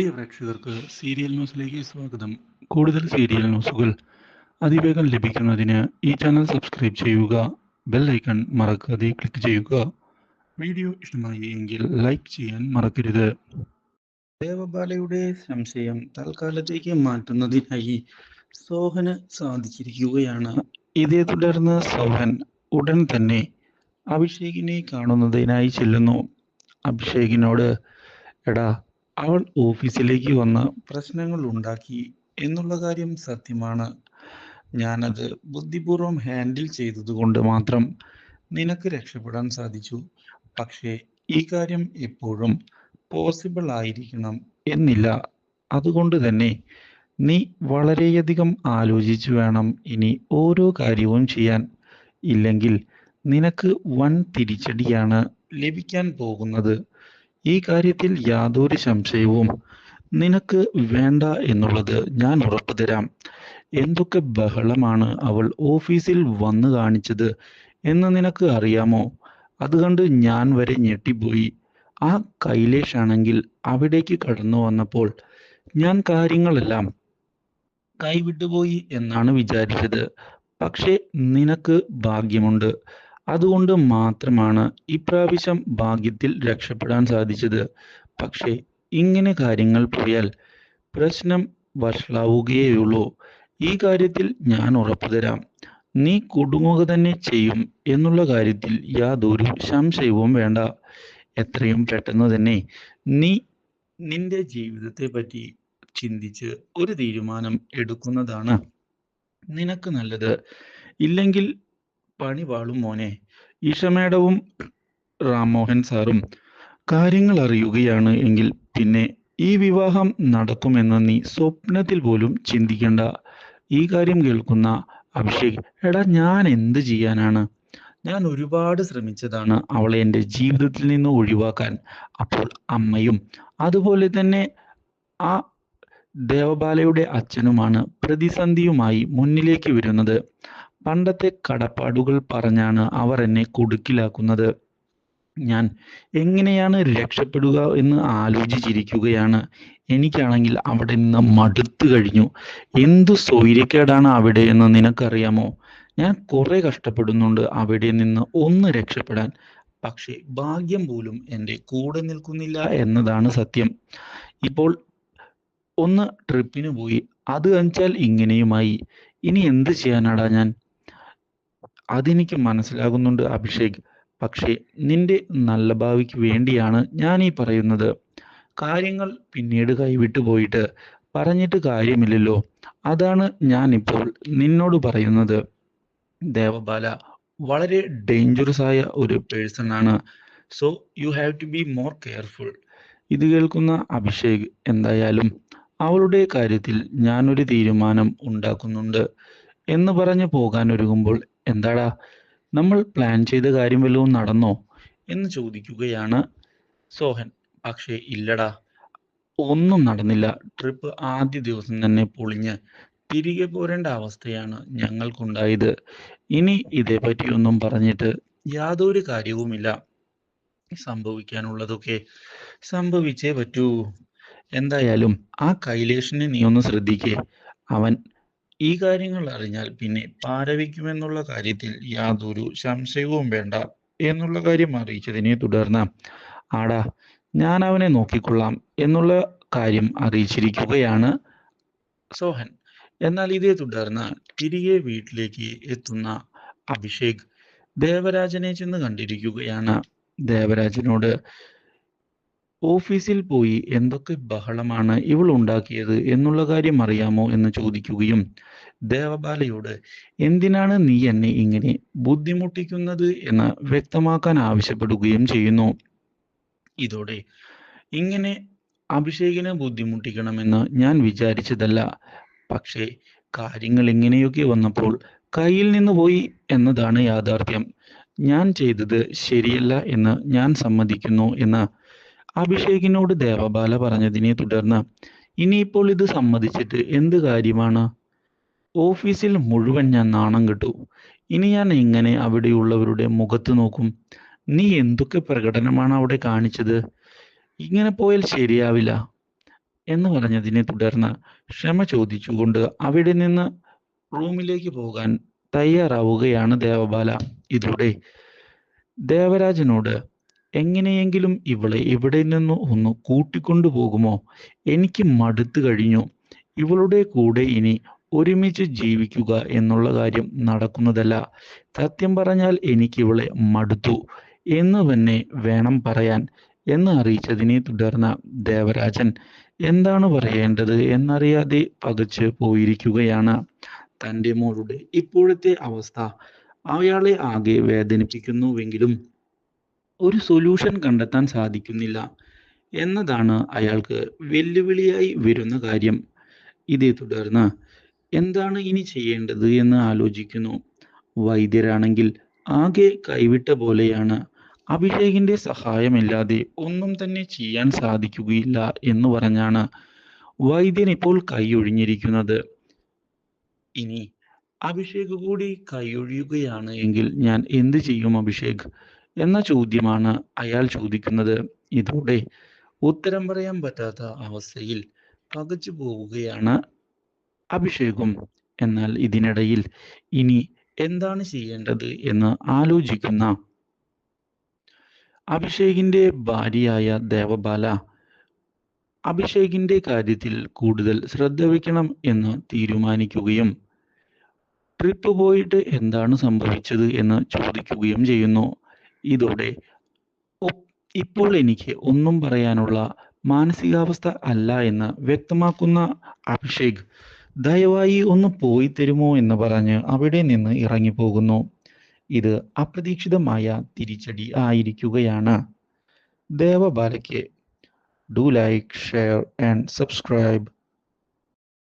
പ്രിയ പ്രേക്ഷകർക്ക് സീരിയൽ ന്യൂസിലേക്ക് സ്വാഗതം. കൂടുതൽ സീരിയൽ ന്യൂസുകൾ അതിവേഗം ലഭിക്കുന്നതിന് ഈ ചാനൽ സബ്സ്ക്രൈബ് ചെയ്യുക ബെൽ ഐക്കൺ മറക്കാതെ ക്ലിക്ക് ചെയ്യുക. വീഡിയോ ഇഷ്ടമായി എങ്കിൽ ലൈക്ക് ചെയ്യാൻ മറക്കരുത്. ദേവബാലയുടെ സംശയം തൽക്കാലത്തേക്ക് മാറ്റുന്നതിനായി സോഹന് സാധിച്ചിരിക്കുകയാണ്. ഇതേ തുടർന്ന് സോഹൻ ഉടൻ തന്നെ അഭിഷേകിനെ കാണുന്നതിനായി ചെല്ലുന്നു. അഭിഷേകിനോട് എടാ അവൾ ഓഫീസിലേക്ക് വന്ന് പ്രശ്നങ്ങൾ ഉണ്ടാക്കി എന്നുള്ള കാര്യം സത്യമാണ്. ഞാനത് ബുദ്ധിപൂർവം ഹാൻഡിൽ ചെയ്തതുകൊണ്ട് മാത്രം നിനക്ക് രക്ഷപ്പെടാൻ സാധിച്ചു. പക്ഷേ ഈ കാര്യം എപ്പോഴും പോസിബിൾ ആയിരിക്കണം എന്നില്ല. അതുകൊണ്ട് തന്നെ നീ വളരെയധികം ആലോചിച്ചു വേണം ഇനി ഓരോ കാര്യവും ചെയ്യാൻ. ഇല്ലെങ്കിൽ നിനക്ക് വൻ തിരിച്ചടിയാണ് ലഭിക്കാൻ പോകുന്നത്. ഈ കാര്യത്തിൽ യാതൊരു സംശയവും നിനക്ക് വേണ്ട എന്നുള്ളത് ഞാൻ ഉറപ്പു തരാം. എന്തൊക്കെ ബഹളമാണ് അവൾ ഓഫീസിൽ വന്നു കാണിച്ചത് എന്ന് നിനക്ക് അറിയാമോ? അത് കണ്ട് ഞാൻ വരെ ഞെട്ടിപ്പോയി. ആ കൈലേഷ് ആണെങ്കിൽ അവിടേക്ക് കടന്നു വന്നപ്പോൾ ഞാൻ കാര്യങ്ങളെല്ലാം കൈവിട്ടുപോയി എന്നാണ് വിചാരിച്ചത്. പക്ഷേ നിനക്ക് ഭാഗ്യമുണ്ട്. അതുകൊണ്ട് മാത്രമാണ് ഇപ്രാവശ്യം ഭാഗ്യത്തിൽ രക്ഷപ്പെടാൻ സാധിച്ചത്. പക്ഷേ ഇങ്ങനെ കാര്യങ്ങൾ പോയാൽ പ്രശ്നം വഷളാവുകയുള്ളൂ ഈ കാര്യത്തിൽ ഞാൻ ഉറപ്പു തരാം. നീ കുടുങ്ങുക തന്നെ ചെയ്യും എന്നുള്ള കാര്യത്തിൽ യാതൊരു സംശയവും വേണ്ട. എത്രയും പെട്ടെന്ന് തന്നെ നീ നിന്റെ ജീവിതത്തെ പറ്റി ചിന്തിച്ച് ഒരു തീരുമാനം എടുക്കുന്നതാണ് നിനക്ക് നല്ലത്. ഇല്ലെങ്കിൽ പണി വാളും മോനെ. ഈശമേടവും റാംമോഹൻ സാറും കാര്യങ്ങൾ അറിയുകയാണ് എങ്കിൽ പിന്നെ ഈ വിവാഹം നടക്കുമെന്ന് നീ സ്വപ്നത്തിൽ പോലും ചിന്തിക്കേണ്ട. ഈ കാര്യം കേൾക്കുന്ന അഭിഷേക് എടാ ഞാൻ എന്ത് ചെയ്യാനാണ്? ഞാൻ ഒരുപാട് ശ്രമിച്ചതാണ് അവളെ എന്റെ ജീവിതത്തിൽ നിന്ന് ഒഴിവാക്കാൻ. അപ്പോൾ അമ്മയും അതുപോലെ തന്നെ ആ ദേവബാലയുടെ അച്ഛനുമാണ് പ്രതിസന്ധിയുമായി മുന്നിലേക്ക് വരുന്നത്. പണ്ടത്തെ കടപ്പാടുകൾ പറഞ്ഞാണ് അവർ എന്നെ കുടുക്കിലാക്കുന്നത്. ഞാൻ എങ്ങനെയാണ് രക്ഷപ്പെടുക എന്ന് ആലോചിച്ചിരിക്കുകയാണ്. എനിക്കാണെങ്കിൽ അവിടെ നിന്ന് മടുത്തു കഴിഞ്ഞു. എന്തു സ്വൈര്യക്കേടാണ് അവിടെ എന്ന് നിനക്കറിയാമോ? ഞാൻ കുറെ കഷ്ടപ്പെടുന്നുണ്ട് അവിടെ നിന്ന് ഒന്ന് രക്ഷപ്പെടാൻ. പക്ഷേ ഭാഗ്യം പോലും എന്റെ കൂടെ നിൽക്കുന്നില്ല എന്നതാണ് സത്യം. ഇപ്പോൾ ഒന്ന് ട്രിപ്പിന് പോയി. അത് കാണിച്ചാൽ ഇങ്ങനെയുമായി. ഇനി എന്ത് ചെയ്യാനാടാ ഞാൻ? അതെനിക്ക് മനസ്സിലാകുന്നുണ്ട് അഭിഷേക്. പക്ഷേ നിന്റെ നല്ല ഭാവിക്ക് വേണ്ടിയാണ് ഞാൻ ഈ പറയുന്നത്. കാര്യങ്ങൾ പിന്നീട് കൈവിട്ടു പോയിട്ട് പറഞ്ഞിട്ട് കാര്യമില്ലല്ലോ. അതാണ് ഞാൻ ഇപ്പോൾ നിന്നോട് പറയുന്നത്. ദേവബാല വളരെ ഡേഞ്ചറസ് ആയ ഒരു പേഴ്സൺ ആണ്. So you have to be more careful ഇത് കേൾക്കുന്ന അഭിഷേക് എന്തായാലും അവളുടെ കാര്യത്തിൽ ഞാനൊരു തീരുമാനം ഉണ്ടാക്കുന്നുണ്ട്. എന്ന് പറഞ്ഞു പോകാൻ ഒരുങ്ങുമ്പോൾ എന്താടാ? നമ്മൾ പ്ലാൻ ചെയ്ത കാര്യം വല്ലതും നടന്നോ? എന്ന് ചോദിക്കുകയാണ് സോഹൻ. പക്ഷേ ഇല്ലടാ. ഒന്നും നടന്നില്ല. ട്രിപ്പ് ആദ്യ ദിവസം തന്നെ പൊളിഞ്ഞ് തിരികെ പോരേണ്ട അവസ്ഥയാണ് ഞങ്ങൾക്കുണ്ടായത്. ഇനി ഇതേപ്പറ്റി ഒന്നും പറഞ്ഞിട്ട് യാതൊരു കാര്യവുമില്ല. സംഭവിക്കാനുള്ളതൊക്കെ സംഭവിച്ചേ പറ്റൂ. എന്തായാലും ആ കൈലേഷിനെ നീ ഒന്ന് ശ്രദ്ധിക്കേ. അവൻ ഈ കാര്യങ്ങൾ അറിഞ്ഞാൽ പിന്നെ പാരവിക്കുമെന്നുള്ള കാര്യത്തിൽ യാതൊരു സംശയവും വേണ്ട എന്നുള്ള കാര്യം അറിയിച്ചതിനെ തുടർന്ന് ആടാ ഞാൻ അവനെ നോക്കിക്കൊള്ളാം എന്നുള്ള കാര്യം അറിയിച്ചിരിക്കുകയാണ് സോഹൻ. എന്നാൽ ഇതേ തുടർന്ന് തിരികെ വീട്ടിലേക്ക് എത്തുന്ന അഭിഷേക് ദേവരാജനെ ചെന്ന് കണ്ടിരിക്കുകയാണ്. ദേവരാജനോട് ഓഫീസിൽ പോയി എന്തൊക്കെ ബഹളമാണ് ഇവൾ ഉണ്ടാക്കിയത് എന്നുള്ള കാര്യം അറിയാമോ എന്ന് ചോദിക്കുകയും ദേവബാലയോട് എന്തിനാണ് നീ എന്നെ ഇങ്ങനെ ബുദ്ധിമുട്ടിക്കുന്നത്? എന്ന് വ്യക്തമാക്കാൻ ആവശ്യപ്പെടുകയും ചെയ്യുന്നു. ഇതോടെ ഇങ്ങനെ അഭിഷേകിനെ ബുദ്ധിമുട്ടിക്കണമെന്ന് ഞാൻ വിചാരിച്ചതല്ല. പക്ഷേ കാര്യങ്ങൾ ഇങ്ങനെയൊക്കെ വന്നപ്പോൾ കയ്യിൽ നിന്ന് പോയി എന്നതാണ് യാഥാർത്ഥ്യം. ഞാൻ ചെയ്തത് ശരിയല്ല എന്ന് ഞാൻ സമ്മതിക്കുന്നു എന്ന് അഭിഷേകിനോട് ദേവബാല പറഞ്ഞതിനെ തുടർന്ന് ഇനിയിപ്പോൾ ഇത് സമ്മതിച്ചിട്ട് എന്ത് കാര്യമാണ്? ഓഫീസിൽ മുഴുവൻ ഞാൻ നാണം കെട്ടു. ഇനി ഞാൻ എങ്ങനെ അവിടെയുള്ളവരുടെ മുഖത്ത് നോക്കും? നീ എന്തൊക്കെ പ്രകടനമാണ് അവിടെ കാണിച്ചത്? ഇങ്ങനെ പോയാൽ ശരിയാവില്ല. എന്ന് പറഞ്ഞതിനെ തുടർന്ന് ക്ഷമ ചോദിച്ചുകൊണ്ട് അവിടെ നിന്ന് റൂമിലേക്ക് പോകാൻ തയ്യാറാവുകയാണ് ദേവബാല. ഇതോടെ ദേവരാജനോട് എങ്ങനെയെങ്കിലും ഇവളെ ഇവിടെ നിന്ന് ഒന്ന് കൂട്ടിക്കൊണ്ടു പോകുമോ? എനിക്ക് മടുത്തു കഴിഞ്ഞു. ഇവളുടെ കൂടെ ഇനി ഒരുമിച്ച് ജീവിക്കുക എന്നുള്ള കാര്യം നടക്കുന്നതല്ല. സത്യം പറഞ്ഞാൽ എനിക്ക് ഇവളെ മടുത്തു. എന്ന് തന്നെ വേണം പറയാൻ. എന്ന് അറിയിച്ചതിനെ തുടർന്ന് ദേവരാജൻ എന്താണ് പറയേണ്ടത്? എന്നറിയാതെ പകച്ച് പോയിരിക്കുകയാണ് തന്റെ മോളുടെ ഇപ്പോഴത്തെ അവസ്ഥ. അയാളെ ആകെ വേദനിപ്പിക്കുന്നുവെങ്കിലും ഒരു സൊല്യൂഷൻ കണ്ടെത്താൻ സാധിക്കുന്നില്ല എന്നതാണ് അയാൾക്ക് വെല്ലുവിളിയായി വരുന്ന കാര്യം. ഇതേ തുടർന്ന് എന്താണ് ഇനി ചെയ്യേണ്ടത് എന്ന് ആലോചിക്കുന്നു. വൈദ്യരാണെങ്കിൽ ആകെ കൈവിട്ട പോലെയാണ്. അഭിഷേകിന്റെ സഹായമില്ലാതെ ഒന്നും തന്നെ ചെയ്യാൻ സാധിക്കുകയില്ല എന്ന് പറഞ്ഞാണ് വൈദ്യൻ ഇപ്പോൾ കൈയൊഴിഞ്ഞിരിക്കുന്നത്. ഇനി അഭിഷേക് കൂടി കൈയൊഴിയുകയാണ് എങ്കിൽ ഞാൻ എന്ത് ചെയ്യും അഭിഷേക്? എന്ന ചോദ്യമാണ് അയാൾ ചോദിക്കുന്നത്. ഇതോടെ ഉത്തരം പറയാൻ പറ്റാത്ത അവസ്ഥയിൽ പകച്ചു പോവുകയാണ് അഭിഷേകും. എന്നാൽ ഇതിനിടയിൽ ഇനി എന്താണ് ചെയ്യേണ്ടത് എന്ന് ആലോചിക്കുന്ന അഭിഷേകിന്റെ ഭാര്യയായ ദേവബാല അഭിഷേകിന്റെ കാര്യത്തിൽ കൂടുതൽ ശ്രദ്ധ വയ്ക്കണം എന്ന് തീരുമാനിക്കുകയും ട്രിപ്പ് പോയിട്ട് എന്താണ് സംഭവിച്ചത് എന്ന് ചോദിക്കുകയും ചെയ്യുന്നു. ഇതോടെ ഇപ്പോൾ എനിക്ക് ഒന്നും പറയാനുള്ള മാനസികാവസ്ഥ അല്ല എന്ന് വ്യക്തമാക്കുന്ന അഭിഷേക് ദയവായി ഒന്ന് പോയി തരുമോ എന്ന് പറഞ്ഞ് അവിടെ നിന്ന് ഇറങ്ങിപ്പോകുന്നു. ഇത് അപ്രതീക്ഷിതമായ തിരിച്ചടി ആയിരിക്കുകയാണ്. ദേവബാലയ്ക്ക് do like share and subscribe.